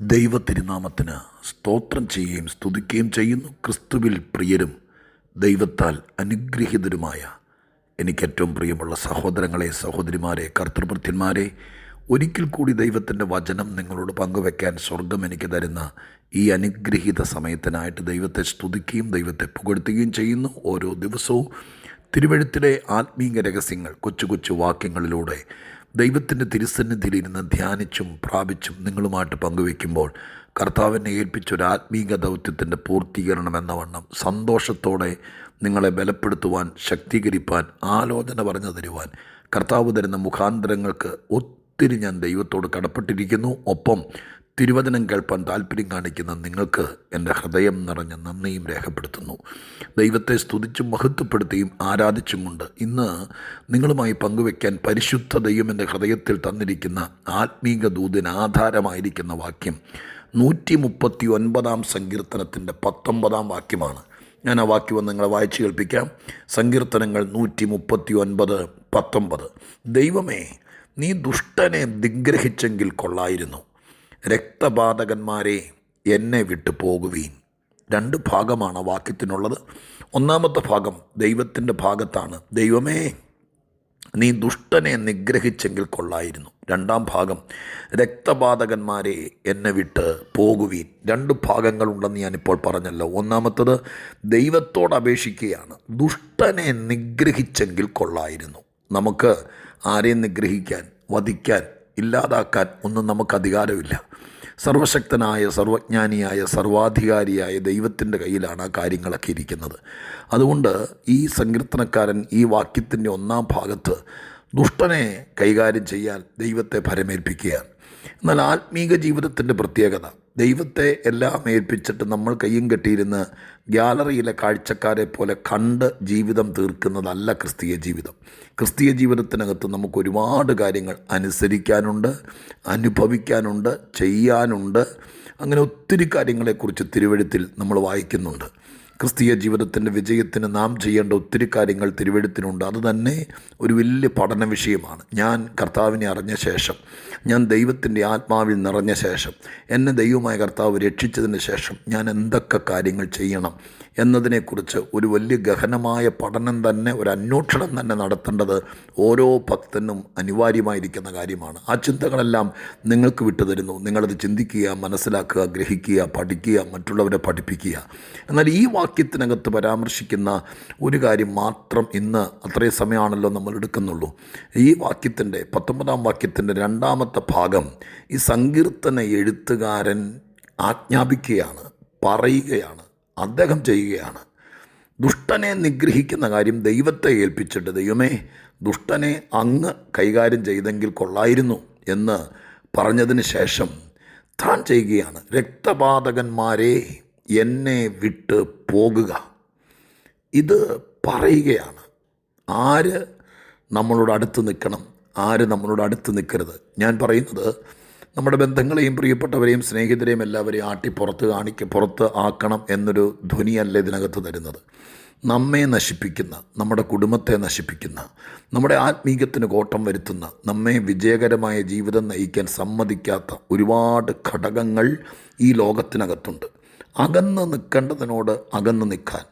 ദൈവ തിരുനാമത്തിന് സ്തോത്രം ചെയ്യുകയും സ്തുതിക്കുകയും ചെയ്യുന്നു. ക്രിസ്തുവിൽ പ്രിയരും ദൈവത്താൽ അനുഗ്രഹീതരുമായ എനിക്ക് ഏറ്റവും പ്രിയമുള്ള സഹോദരങ്ങളെ സഹോദരിമാരെ കർത്തൃഭൃത്യന്മാരെ ഒരിക്കൽ കൂടി ദൈവത്തിന്റെ വചനം നിങ്ങളോട് പങ്കുവെക്കാൻ സ്വർഗം എനിക്ക് തരുന്ന ഈ അനുഗ്രഹീത സമയത്തിനായിട്ട് ദൈവത്തെ സ്തുതിക്കുകയും ദൈവത്തെ പുകഴ്ത്തുകയും ചെയ്യുന്നു. ഓരോ ദിവസവും തിരുവഴുത്തിലെ ആത്മീയ രഹസ്യങ്ങൾ കൊച്ചു കൊച്ചു വാക്യങ്ങളിലൂടെ ദൈവത്തിന്റെ തിരുസന്നിധിയിലിരുന്ന് ധ്യാനിച്ചും പ്രാപിച്ചും നിങ്ങളുമായിട്ട് പങ്കുവെക്കുമ്പോൾ കർത്താവിനെ ഏൽപ്പിച്ച ഒരു ആത്മീക ദൗത്യത്തിന്റെ പൂർത്തീകരണം എന്ന വണ്ണം സന്തോഷത്തോടെ നിങ്ങളെ ബലപ്പെടുത്തുവാൻ ശക്തീകരിപ്പാൻ ആലോചന പറഞ്ഞു തരുവാൻ കർത്താവ് തരുന്ന മുഖാന്തരങ്ങൾക്ക് ഒത്തിരി ഞാൻ ദൈവത്തോട് കടപ്പെട്ടിരിക്കുന്നു. ഒപ്പം തിരുവചനം കേൾപ്പാൻ താല്പര്യം കാണിക്കുന്ന നിങ്ങൾക്ക് എന്റെ ഹൃദയം നിറഞ്ഞ നന്ദിയും രേഖപ്പെടുത്തുന്നു. ദൈവത്തെ സ്തുതിച്ചും മഹത്വപ്പെടുത്തിയും ആരാധിച്ചും കൊണ്ട് ഇന്ന് നിങ്ങളുമായി പങ്കുവെക്കാൻ പരിശുദ്ധ ദൈവം എന്റെ ഹൃദയത്തിൽ തന്നിരിക്കുന്ന ആത്മീക ദൂതിന് ആധാരമായിരിക്കുന്ന വാക്യം നൂറ്റി മുപ്പത്തി ഒൻപതാം സങ്കീർത്തനത്തിന്റെ പത്തൊമ്പതാം വാക്യമാണ്. ഞാൻ ആ വാക്യം നിങ്ങളെ വായിച്ചു കേൾപ്പിക്കാം. സങ്കീർത്തനങ്ങൾ നൂറ്റി മുപ്പത്തി ഒൻപത് പത്തൊമ്പത്. ദൈവമേ നീ ദുഷ്ടനെ നിഗ്രഹിച്ചെങ്കിൽ കൊള്ളായിരുന്നു. രക്തപാതകന്മാരെ എന്നെ വിട്ടു പോകുവീൻ. രണ്ട് ഭാഗമാണ് വാക്യത്തിനുള്ളത്. ഒന്നാമത്തെ ഭാഗം ദൈവത്തിന്റെ ഭാഗത്താണ്. ദൈവമേ നീ ദുഷ്ടനെ നിഗ്രഹിച്ചെങ്കിൽ കൊള്ളായിരുന്നു. രണ്ടാം ഭാഗം രക്തപാതകന്മാരെ എന്നെ വിട്ട് പോകുവീൻ. രണ്ട് ഭാഗങ്ങളുണ്ടെന്ന് ഞാനിപ്പോൾ പറഞ്ഞല്ലോ. ഒന്നാമത്തത് ദൈവത്തോട് അപേക്ഷിക്കുകയാണ്. ദുഷ്ടനെ നിഗ്രഹിച്ചെങ്കിൽ കൊള്ളായിരുന്നു. നമുക്ക് ആരെയും നിഗ്രഹിക്കാൻ വധിക്കാൻ ഇല്ലാതാക്കാൻ ഒന്നും നമുക്ക് അധികാരമില്ല. സർവശക്തനായ സർവജ്ഞാനിയായ സർവാധികാരിയായ ദൈവത്തിന്റെ കയ്യിലാണ് ആ കാര്യങ്ങളൊക്കെ ഇരിക്കുന്നത്. അതുകൊണ്ട് ഈ സങ്കീർത്തനക്കാരൻ ഈ വാക്യത്തിന്റെ ഒന്നാം ഭാഗത്ത് ദുഷ്ടനെ കൈകാര്യം ചെയ്യാൻ ദൈവത്തെ ഭരമേൽപ്പിക്കുകയാണ്. എന്നാൽ ആത്മീക ജീവിതത്തിന്റെ പ്രത്യേകത ദൈവത്തെ എല്ലാം ഏൽപ്പിച്ചിട്ട് നമ്മൾ കയ്യും കെട്ടിയിരുന്ന് ഗ്യാലറിയിലെ കാഴ്ചക്കാരെ പോലെ കണ്ട് ജീവിതം തീർക്കുന്നതല്ല ക്രിസ്തീയ ജീവിതം. ക്രിസ്തീയ ജീവിതത്തിനകത്ത് നമുക്ക് ഒരുപാട് കാര്യങ്ങൾ അനുസരിക്കാനുണ്ട് അനുഭവിക്കാനുണ്ട് ചെയ്യാനുണ്ട്. അങ്ങനെ ഒത്തിരി കാര്യങ്ങളെക്കുറിച്ച് തിരുവഴുത്തിൽ നമ്മൾ വായിക്കുന്നുണ്ട്. ക്രിസ്തീയ ജീവിതത്തിന്റെ വിജയത്തിന് നാം ചെയ്യേണ്ട ഒത്തിരി കാര്യങ്ങൾ തിരുവഴുത്തിനുണ്ട്. അത് തന്നെ ഒരു വലിയ പഠന വിഷയമാണ്. ഞാൻ കർത്താവിനെ അറിഞ്ഞ ശേഷം ഞാൻ ദൈവത്തിന്റെ ആത്മാവിൽ നിറഞ്ഞ ശേഷം എന്നെ ദൈവമായ കർത്താവ് രക്ഷിച്ചതിന് ശേഷം ഞാൻ എന്തൊക്കെ കാര്യങ്ങൾ ചെയ്യണം? എന്നതിനെക്കുറിച്ച് ഒരു വലിയ ഗഹനമായ പഠനം തന്നെ ഒരു അന്വേഷണം തന്നെ നടത്തേണ്ടത് ഓരോ ഭക്തനും അനിവാര്യമായിരിക്കുന്ന കാര്യമാണ്. ആ ചിന്തകളെല്ലാം നിങ്ങൾക്ക് വിട്ടുതരുന്നു നിങ്ങളത് ചിന്തിക്കുക മനസ്സിലാക്കുക ഗ്രഹിക്കുക പഠിക്കുക മറ്റുള്ളവരെ പഠിപ്പിക്കുക. എന്നാൽ ഈ വാക്യത്തിനകത്ത് പരാമർശിക്കുന്ന ഒരു കാര്യം മാത്രം ഇന്ന് അത്രയും സമയമാണല്ലോ നമ്മൾ എടുക്കുന്നുള്ളൂ. ഈ വാക്യത്തിന്റെ പത്തൊമ്പതാം വാക്യത്തിന്റെ രണ്ടാമത്തെ ഭാഗം ഈ സങ്കീർത്തന എഴുത്തുകാരൻ ആജ്ഞാപിക്കുകയാണ് പറയുകയാണ്. അദ്ദേഹം ചെയ്യുകയാണ്. ദുഷ്ടനെ നിഗ്രഹിക്കുന്ന കാര്യം ദൈവത്തെ ഏൽപ്പിച്ചിട്ട് ദൈവമേ ദുഷ്ടനെ അങ്ങ് കൈകാര്യം ചെയ്തെങ്കിൽ കൊള്ളായിരുന്നു എന്ന് പറഞ്ഞതിന് ശേഷം താൻ ചെയ്യുകയാണ്. രക്തപാതകന്മാരെ എന്നെ വിട്ട് പോകുക. ഇത് പറയുകയാണ്. ആര് നമ്മളോട് അടുത്ത് നിൽക്കണം? ആര് നമ്മളോട് അടുത്ത് നിൽക്കരുത്? ഞാൻ പറയുന്നത് നമ്മുടെ ബന്ധങ്ങളെയും പ്രിയപ്പെട്ടവരെയും സ്നേഹിതരെയും എല്ലാവരെയും ആട്ടി പുറത്ത് കാണിക്ക പുറത്ത് ആക്കണം എന്നൊരു ധ്വനിയല്ല ഇതിനകത്ത് തരുന്നത്. നമ്മെ നശിപ്പിക്കുന്ന നമ്മുടെ കുടുംബത്തെ നശിപ്പിക്കുന്ന നമ്മുടെ ആത്മീകത്തിന് കോട്ടം വരുത്തുന്ന നമ്മെ വിജയകരമായ ജീവിതം നയിക്കാൻ സമ്മതിക്കാത്ത ഒരുപാട് ഘടകങ്ങൾ ഈ ലോകത്തിനകത്തുണ്ട്. അകന്ന് നിൽക്കേണ്ടതിനോട് അകന്ന് നിൽക്കാൻ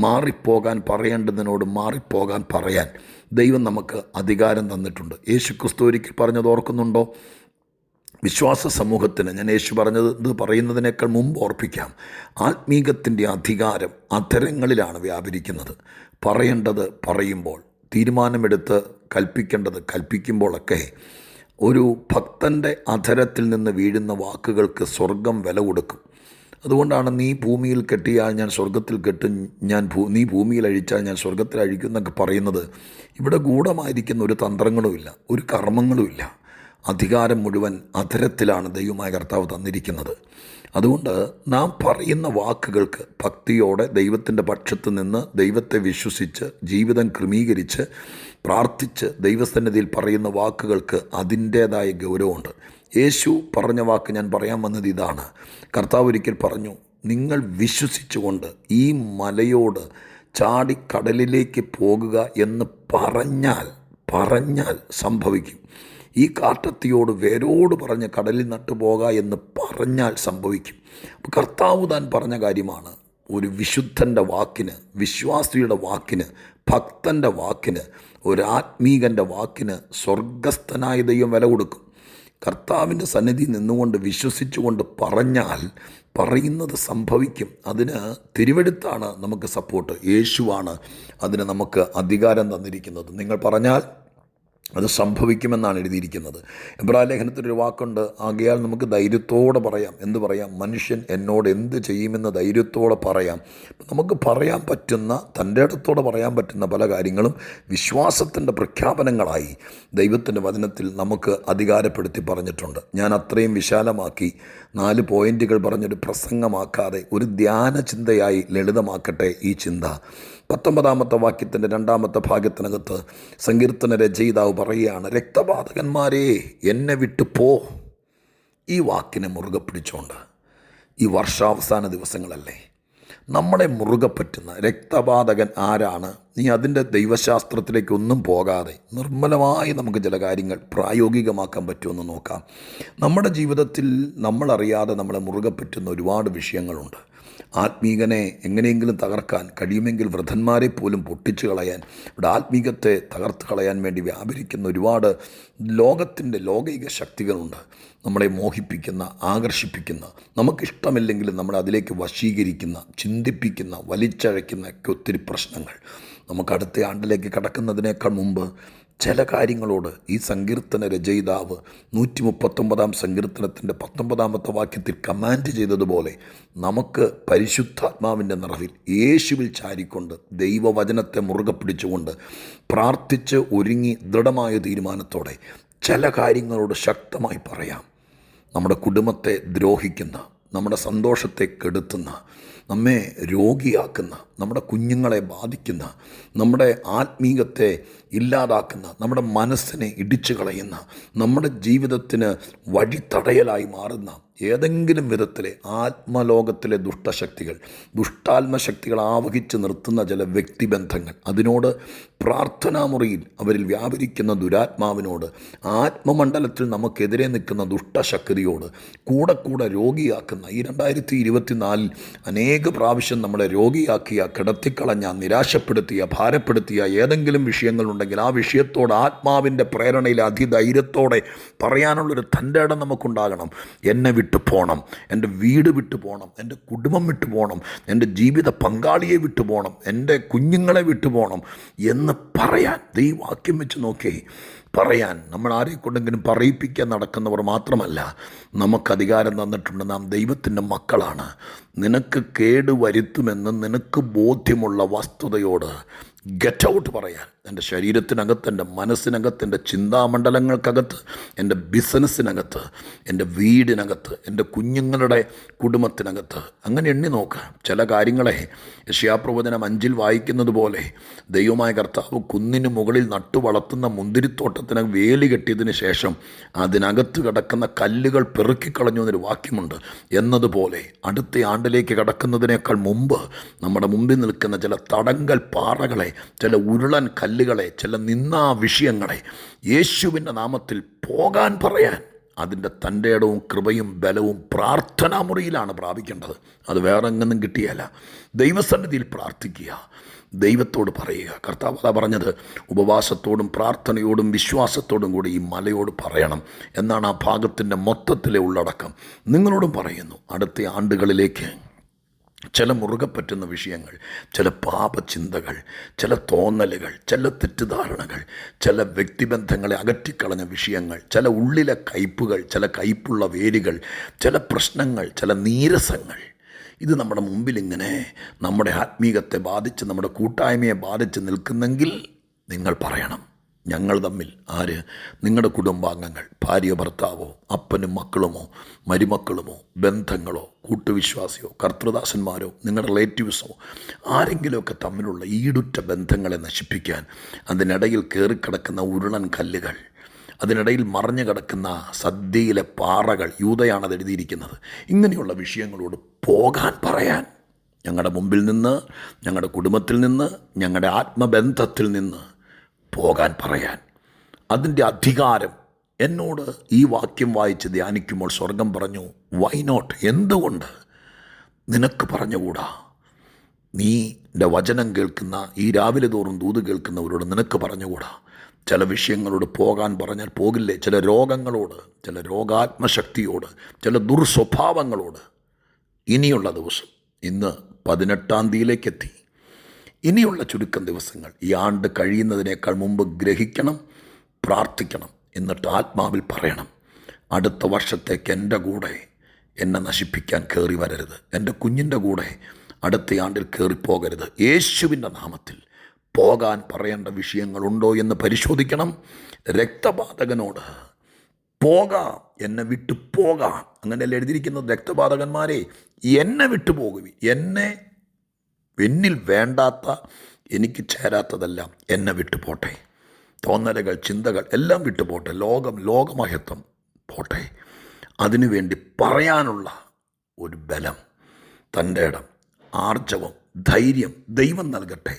മാറിപ്പോകാൻ പറയേണ്ടതിനോട് മാറിപ്പോകാൻ പറയാൻ ദൈവം നമുക്ക് അധികാരം തന്നിട്ടുണ്ട്. യേശു ക്രിസ്തു ഒരിക്കൽ പറഞ്ഞത് ഓർക്കുന്നുണ്ടോ? വിശ്വാസ സമൂഹത്തിന് ഞാൻ യേശു പറഞ്ഞത് ഇത് പറയുന്നതിനേക്കാൾ മുമ്പ് ഓർപ്പിക്കാം. ആത്മീകത്തിന്റെ അധികാരം അധരങ്ങളിലാണ് വ്യാപരിക്കുന്നത്. പറയേണ്ടത് പറയുമ്പോൾ തീരുമാനമെടുത്ത് കൽപ്പിക്കേണ്ടത് കൽപ്പിക്കുമ്പോഴൊക്കെ ഒരു ഭക്തന്റെ അധരത്തിൽ നിന്ന് വീഴുന്ന വാക്കുകൾക്ക് സ്വർഗം വില കൊടുക്കും. അതുകൊണ്ടാണ് നീ ഭൂമിയിൽ കെട്ടിയാൽ ഞാൻ സ്വർഗത്തിൽ കെട്ടും ഞാൻ ഭൂ നീ ഭൂമിയിൽ അഴിച്ചാൽ ഞാൻ സ്വർഗത്തിൽ അഴിക്കും എന്നൊക്കെ പറയുന്നത്. ഇവിടെ ഗൂഢമായിരിക്കുന്ന ഒരു തന്ത്രങ്ങളുമില്ല ഒരു കർമ്മങ്ങളുമില്ല. അധികാരം മുഴുവൻ അധരത്തിലാണ് ദൈവമായ കർത്താവ് തന്നിരിക്കുന്നത്. അതുകൊണ്ട് നാം പറയുന്ന വാക്കുകൾക്ക് ഭക്തിയോടെ ദൈവത്തിന്റെ പക്ഷത്ത് നിന്ന് ദൈവത്തെ വിശ്വസിച്ച് ജീവിതം ക്രമീകരിച്ച് പ്രാർത്ഥിച്ച് ദൈവസന്നിധിയിൽ പറയുന്ന വാക്കുകൾക്ക് അതിന്റേതായ ഗൗരവമുണ്ട്. യേശു പറഞ്ഞ വാക്ക് ഞാൻ പറയാൻ വന്നത് ഇതാണ്. കർത്താവ് ഒരിക്കൽ പറഞ്ഞു നിങ്ങൾ വിശ്വസിച്ചുകൊണ്ട് ഈ മലയോട് ചാടി കടലിലേക്ക് പോകുക എന്ന് പറഞ്ഞാൽ പറഞ്ഞാൽ സംഭവിക്കും. ഈ കാട്ടത്തിയോട് വേരോട് പറഞ്ഞ് കടലിൽ നട്ടുപോക എന്ന് പറഞ്ഞാൽ സംഭവിക്കും. കർത്താവ് താൻ പറഞ്ഞ കാര്യമാണ് ഒരു വിശുദ്ധന്റെ വാക്കിന് വിശ്വാസിയുടെ വാക്കിന് ഭക്തന്റെ വാക്കിന് ഒരാത്മീകന്റെ വാക്കിന് സ്വർഗസ്ഥനായ ദൈവം വില കൊടുക്കും. കർത്താവിന്റെ സന്നിധി നിന്നുകൊണ്ട് വിശ്വസിച്ചുകൊണ്ട് പറഞ്ഞാൽ പറയുന്നത് സംഭവിക്കും. അതിന് തിരുവെടുത്താണ് നമുക്ക് സപ്പോർട്ട് യേശുവാണ് അതിന് നമുക്ക് അധികാരം തന്നിരിക്കുന്നത്. നിങ്ങൾ പറഞ്ഞാൽ അത് സംഭവിക്കുമെന്നാണ് എഴുതിയിരിക്കുന്നത്. എബ്രാഹിം ലേഖനത്തിലൊരു വാക്കുണ്ട് ആകയാൽ നമുക്ക് ധൈര്യത്തോടെ പറയാം. എന്ത് പറയാം? മനുഷ്യൻ എന്നോട് എന്ത് ചെയ്യുമെന്ന് ധൈര്യത്തോടെ പറയാം. നമുക്ക് പറയാൻ പറ്റുന്ന തന്റെ ഇടത്തോടെ പറയാൻ പറ്റുന്ന പല കാര്യങ്ങളും വിശ്വാസത്തിന്റെ പ്രഖ്യാപനങ്ങളായി ദൈവത്തിന്റെ വചനത്തിൽ നമുക്ക് അധികാരപ്പെടുത്തി പറഞ്ഞിട്ടുണ്ട്. ഞാൻ അത്രയും വിശാലമാക്കി നാല് പോയിന്റുകൾ പറഞ്ഞൊരു പ്രസംഗമാക്കാതെ ഒരു ധ്യാന ചിന്തയായി ലളിതമാക്കട്ടെ ഈ ചിന്ത. പത്തൊമ്പതാമത്തെ വാക്യത്തിന്റെ രണ്ടാമത്തെ ഭാഗത്തിനകത്ത് സങ്കീർത്തന രചയിതാവ് പറയുകയാണ് രക്തപാതകന്മാരെ എന്നെ വിട്ടു പോ. ഈ വാക്കിനെ മുറുകെ പിടിച്ചുകൊണ്ട് ഈ വർഷാവസാന ദിവസങ്ങളല്ലേ. നമ്മളെ മുറുകെ പറ്റുന്ന രക്തപാതകൻ ആരാണ്? നീ അതിന്റെ ദൈവശാസ്ത്രത്തിലേക്കൊന്നും പോകാതെ നിർമ്മലമായി നമുക്ക് ചില കാര്യങ്ങൾ പ്രായോഗികമാക്കാൻ പറ്റുമെന്ന് നോക്കാം. നമ്മുടെ ജീവിതത്തിൽ നമ്മളറിയാതെ നമ്മളെ മുറുകെ പറ്റുന്ന ഒരുപാട് വിഷയങ്ങളുണ്ട്. ആത്മീകനെ എങ്ങനെയെങ്കിലും തകർക്കാൻ കഴിയുമെങ്കിൽ വൃദ്ധന്മാരെ പോലും പൊട്ടിച്ചു കളയാൻ ഇവിടെ ആത്മീകത്തെ തകർത്ത് കളയാൻ വേണ്ടി വ്യാപരിക്കുന്ന ഒരുപാട് ലോകത്തിന്റെ ലോകൈക ശക്തികളുണ്ട്. നമ്മളെ മോഹിപ്പിക്കുന്ന ആകർഷിപ്പിക്കുന്ന നമുക്കിഷ്ടമില്ലെങ്കിലും നമ്മളെ അതിലേക്ക് വശീകരിക്കുന്ന ചിന്തിപ്പിക്കുന്ന വലിച്ചഴയ്ക്കുന്ന ഒക്കെ ഒത്തിരി പ്രശ്നങ്ങൾ. നമുക്ക് അടുത്ത ആണ്ടിലേക്ക് കടക്കുന്നതിനേക്കാൾ മുമ്പ് ചില കാര്യങ്ങളോട് ഈ സങ്കീർത്തന രചയിതാവ് നൂറ്റി മുപ്പത്തൊമ്പതാം സങ്കീർത്തനത്തിന്റെ പത്തൊമ്പതാമത്തെ വാക്യത്തിൽ കമാൻഡ് ചെയ്തതുപോലെ നമുക്ക് പരിശുദ്ധാത്മാവിന്റെ നിറവിൽ യേശുവിൽ ചാരിക്കൊണ്ട് ദൈവവചനത്തെ മുറുകെ പിടിച്ചുകൊണ്ട് പ്രാർത്ഥിച്ച് ഒരുങ്ങി ദൃഢമായ തീരുമാനത്തോടെ ചില കാര്യങ്ങളോട് ശക്തമായി പറയാം. നമ്മുടെ കുടുംബത്തെ ദ്രോഹിക്കുന്ന നമ്മുടെ സന്തോഷത്തെ കെടുത്തുന്ന നമ്മെ രോഗിയാക്കുന്ന നമ്മുടെ കുഞ്ഞുങ്ങളെ ബാധിക്കുന്ന നമ്മുടെ ആത്മീകത്തെ ഇല്ലാതാക്കുന്ന നമ്മുടെ മനസ്സിനെ ഇടിച്ചു കളയുന്ന നമ്മുടെ ജീവിതത്തിന് വഴിത്തടയലായി മാറുന്ന ഏതെങ്കിലും വിധത്തിലെ ആത്മലോകത്തിലെ ദുഷ്ടശക്തികൾ ദുഷ്ടാത്മശക്തികൾ ആവഹിച്ച് നിർത്തുന്ന ചില വ്യക്തിബന്ധങ്ങൾ. അതിനോട് പ്രാർത്ഥനാമുറിയിൽ അവരിൽ വ്യാപരിക്കുന്ന ദുരാത്മാവിനോട് ആത്മമണ്ഡലത്തിൽ നമുക്കെതിരെ നിൽക്കുന്ന ദുഷ്ടശക്തിയോട് കൂടെ കൂടെ രോഗിയാക്കുന്ന ഈ രണ്ടായിരത്തി ഇരുപത്തിനാലിൽ അനേക പ്രാവശ്യം നമ്മളെ രോഗിയാക്കിയ കിടത്തിക്കളഞ്ഞ നിരാശപ്പെടുത്തിയ ഭാരപ്പെടുത്തിയ ഏതെങ്കിലും വിഷയങ്ങളുണ്ടെങ്കിൽ ആ വിഷയത്തോട് ആത്മാവിന്റെ പ്രേരണയിൽ അതിധൈര്യത്തോടെ പറയാനുള്ളൊരു തന്റെ ഇടം നമുക്കുണ്ടാകണം. എന്നെ വിട്ടു പോകണം എന്റെ വീട് വിട്ടു പോകണം എന്റെ കുടുംബം വിട്ടു പോകണം എന്റെ ജീവിത പങ്കാളിയെ വിട്ടു പോകണം എന്റെ കുഞ്ഞുങ്ങളെ വിട്ടു പോകണം എന്ന് പറയാൻ ഈ വാക്യം വെച്ച് നോക്കേ പറയാൻ നമ്മൾ ആരെക്കൊണ്ടെങ്കിലും പറയിപ്പിക്കാൻ നടക്കുന്നവർ മാത്രമല്ല നമുക്ക് അധികാരം തന്നിട്ടുണ്ട് നാം ദൈവത്തിന്റെ മക്കളാണ്. നിനക്ക് കേട് വരുത്തുമെന്ന് നിനക്ക് ബോധ്യമുള്ള വസ്തുതയോട് ഗെറ്റ് ഔട്ട് പറയാൻ. എന്റെ ശരീരത്തിനകത്ത് എന്റെ മനസ്സിനകത്ത് എന്റെ ചിന്താമണ്ഡലങ്ങൾക്കകത്ത് എന്റെ ബിസിനസ്സിനകത്ത് എന്റെ വീടിനകത്ത് എന്റെ കുഞ്ഞുങ്ങളുടെ കുടുംബത്തിനകത്ത്. അങ്ങനെ എണ്ണി നോക്കുക ചില കാര്യങ്ങളെ യശയാപ്രവചനം അഞ്ചിൽ വായിക്കുന്നത് പോലെ ദൈവമായ കർത്താവ് കുന്നിന് മുകളിൽ നട്ടു വളർത്തുന്ന മുന്തിരിത്തോട്ടത്തിന് വേലി കെട്ടിയതിന് ശേഷം അതിനകത്ത് കിടക്കുന്ന കല്ലുകൾ പെറുക്കിക്കളഞ്ഞു എന്നൊരു വാക്യമുണ്ട്. എന്നതുപോലെ അടുത്ത ആണ്ടിലേക്ക് കടക്കുന്നതിനേക്കാൾ മുമ്പ് നമ്മുടെ മുമ്പിൽ നിൽക്കുന്ന ചില തടങ്കൽ പാറകളെ ചില ഉരുളൻ കല്ലുകളെ ചില നിന്നാ വിഷയങ്ങളെ യേശുവിന്റെ നാമത്തിൽ പോകാൻ പറയാൻ അതിന്റെ തന്റെ ഇടവും കൃപയും ബലവും പ്രാർത്ഥനാ മുറിയിലാണ് പ്രാപിക്കേണ്ടത്. അത് വേറെ എങ്ങൊന്നും കിട്ടിയല്ല ദൈവസന്നിധിയിൽ പ്രാർത്ഥിക്കുക. ദൈവത്തോട് പറയുക. കർത്താവ് അതാ പറഞ്ഞത്. ഉപവാസത്തോടും പ്രാർത്ഥനയോടും വിശ്വാസത്തോടും കൂടി ഈ മലയോട് പറയണം എന്നാണ് ആ ഭാഗത്തിന്റെ മൊത്തത്തിലെ ഉള്ളടക്കം. നിങ്ങളോടും പറയുന്നു. അടുത്ത ആണ്ടുകളിലേക്ക് ചില മുറുകെ പറ്റുന്ന വിഷയങ്ങൾ ചില പാപചിന്തകൾ ചില തോന്നലുകൾ ചില തെറ്റിദ്ധാരണകൾ ചില വ്യക്തിബന്ധങ്ങളെ അകറ്റിക്കളഞ്ഞ വിഷയങ്ങൾ ചില ഉള്ളിലെ കയ്പുകൾ ചില കയ്പുള്ള വേരുകൾ ചില പ്രശ്നങ്ങൾ ചില നീരസങ്ങൾ. ഇത് നമ്മുടെ മുമ്പിൽ ഇങ്ങനെ നമ്മുടെ ആത്മീകത്തെ ബാധിച്ച് നമ്മുടെ കൂട്ടായ്മയെ ബാധിച്ച് നിൽക്കുന്നെങ്കിൽ നിങ്ങൾ പറയണം ഞങ്ങൾ തമ്മിൽ ആര്? നിങ്ങളുടെ കുടുംബാംഗങ്ങൾ ഭാര്യ ഭർത്താവോ അപ്പനും മക്കളുമോ മരുമക്കളുമോ ബന്ധങ്ങളോ കൂട്ടുവിശ്വാസിയോ കർത്തൃദാസന്മാരോ നിങ്ങളുടെ റിലേറ്റീവ്സോ ആരെങ്കിലുമൊക്കെ തമ്മിലുള്ള ഈടുറ്റ ബന്ധങ്ങളെ നശിപ്പിക്കാൻ അതിനിടയിൽ കയറിക്കിടക്കുന്ന ഉരുളൻ കല്ലുകൾ അതിനിടയിൽ മറഞ്ഞു കിടക്കുന്ന സദ്യയിലെ പാറകൾ യൂതയാണ് അത് എഴുതിയിരിക്കുന്നത്. ഇങ്ങനെയുള്ള വിഷയങ്ങളോട് പോകാൻ പറയാൻ ഞങ്ങളുടെ മുമ്പിൽ നിന്ന് ഞങ്ങളുടെ കുടുംബത്തിൽ നിന്ന് ഞങ്ങളുടെ ആത്മബന്ധത്തിൽ നിന്ന് പോകാൻ പറയാൻ. അതിന്റെ അധികാരം എന്നോട് ഈ വാക്യം വായിച്ച് ധ്യാനിക്കുമ്പോൾ സ്വർഗം പറഞ്ഞു വൈ നോട്ട് എന്തുകൊണ്ട്? നിനക്ക് പറഞ്ഞുകൂടാ? നീ എന്റെ വചനം കേൾക്കുന്ന ഈ രാവിലെ തോറും ദൂത് കേൾക്കുന്നവരോട് നിനക്ക് പറഞ്ഞുകൂടാ? ചില വിഷയങ്ങളോട് പോകാൻ പറഞ്ഞാൽ പോകില്ലേ? ചില രോഗങ്ങളോട് ചില രോഗാത്മശക്തിയോട് ചില ദുർസ്വഭാവങ്ങളോട്. ഇനിയുള്ള ദിവസം ഇന്ന് പതിനെട്ടാം തീയതിയിലേക്ക് എത്തി ഇനിയുള്ള ചുരുക്കം ദിവസങ്ങൾ ഈ ആണ്ട് കഴിയുന്നതിനേക്കാൾ മുമ്പ് ഗ്രഹിക്കണം പ്രാർത്ഥിക്കണം. എന്നിട്ട് ആത്മാവിൽ പറയണം അടുത്ത വർഷത്തേക്ക് എന്റെ കൂടെ എന്നെ നശിപ്പിക്കാൻ കയറി വരരുത്. എന്റെ കുഞ്ഞിന്റെ കൂടെ അടുത്ത ആണ്ടിൽ കയറിപ്പോകരുത് യേശുവിന്റെ നാമത്തിൽ പോകാൻ പറയേണ്ട വിഷയങ്ങളുണ്ടോ എന്ന് പരിശോധിക്കണം. രക്തപാതകനോട് പോകാം എന്നെ വിട്ടു പോകാം. അങ്ങനെയല്ല എഴുതിയിരിക്കുന്നത്? രക്തപാതകന്മാരെ എന്നെ വിട്ടു പോകുവി എന്നെ എന്നിൽ വേണ്ടാത്ത എനിക്ക് ചേരാത്തതെല്ലാം എന്നെ വിട്ടു പോട്ടെ. തോന്നലുകൾ ചിന്തകൾ എല്ലാം വിട്ടുപോട്ടെ. ലോകം ലോകമഹത്വം പോട്ടെ. അതിനുവേണ്ടി പറയാനുള്ള ഒരു ബലം തന്റെ ഇടം ആർജവം ധൈര്യം ദൈവം നൽകട്ടെ.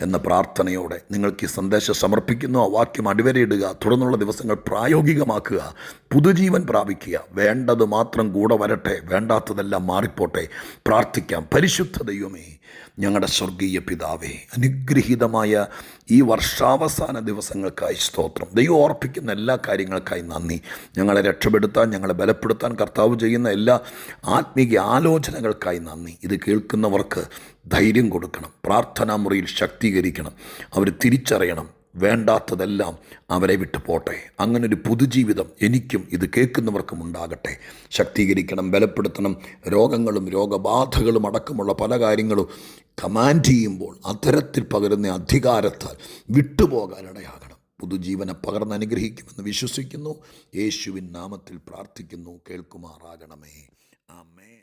എന്ന പ്രാർത്ഥനയോടെ നിങ്ങൾക്ക് ഈ സന്ദേശം സമർപ്പിക്കുന്നു. ആ വാക്യം അടിവരയിടുക. തുടർന്നുള്ള ദിവസങ്ങൾ പ്രായോഗികമാക്കുക. പുതുജീവൻ പ്രാപിക്കുക. വേണ്ടത് മാത്രം കൂടെ വരട്ടെ. വേണ്ടാത്തതെല്ലാം മാറിപ്പോട്ടെ. പ്രാർത്ഥിക്കാം. പരിശുദ്ധ ദൈവമേ ഞങ്ങളുടെ സ്വർഗീയ പിതാവേ അനുഗ്രഹീതമായ ഈ വർഷാവസാന ദിവസങ്ങൾക്കായി സ്തോത്രം. ദൈവം ഓർപ്പിക്കുന്ന എല്ലാ കാര്യങ്ങൾക്കായി നന്ദി. ഞങ്ങളെ രക്ഷപ്പെടുത്താൻ ഞങ്ങളെ ബലപ്പെടുത്താൻ കർത്താവ് ചെയ്യുന്ന എല്ലാ ആത്മീയ ആലോചനകൾക്കായി നന്ദി. ഇത് കേൾക്കുന്നവർക്ക് ധൈര്യം കൊടുക്കണം. പ്രാർത്ഥനാ മുറിയിൽ ശക്തീകരിക്കണം. അവർ തിരിച്ചറിയണം. വേണ്ടാത്തതെല്ലാം അവരെ വിട്ടു പോട്ടെ. അങ്ങനെ ഒരു പുതുജീവിതം എനിക്കും ഇത് കേൾക്കുന്നവർക്കും ഉണ്ടാകട്ടെ. ശക്തീകരിക്കണം ബലപ്പെടുത്തണം. രോഗങ്ങളും രോഗബാധകളും അടക്കമുള്ള പല കാര്യങ്ങളും കമാൻഡ് ചെയ്യുമ്പോൾ അത്തരത്തിൽ പകരുന്ന അധികാരത്താൽ വിട്ടുപോകാനിടയാകണം. പുതുജീവനെ പകർന്ന് അനുഗ്രഹിക്കുമെന്ന് വിശ്വസിക്കുന്നു. യേശുവിൻ നാമത്തിൽ പ്രാർത്ഥിക്കുന്നു. കേൾക്കുമാറാകണമേ. ആമേൻ.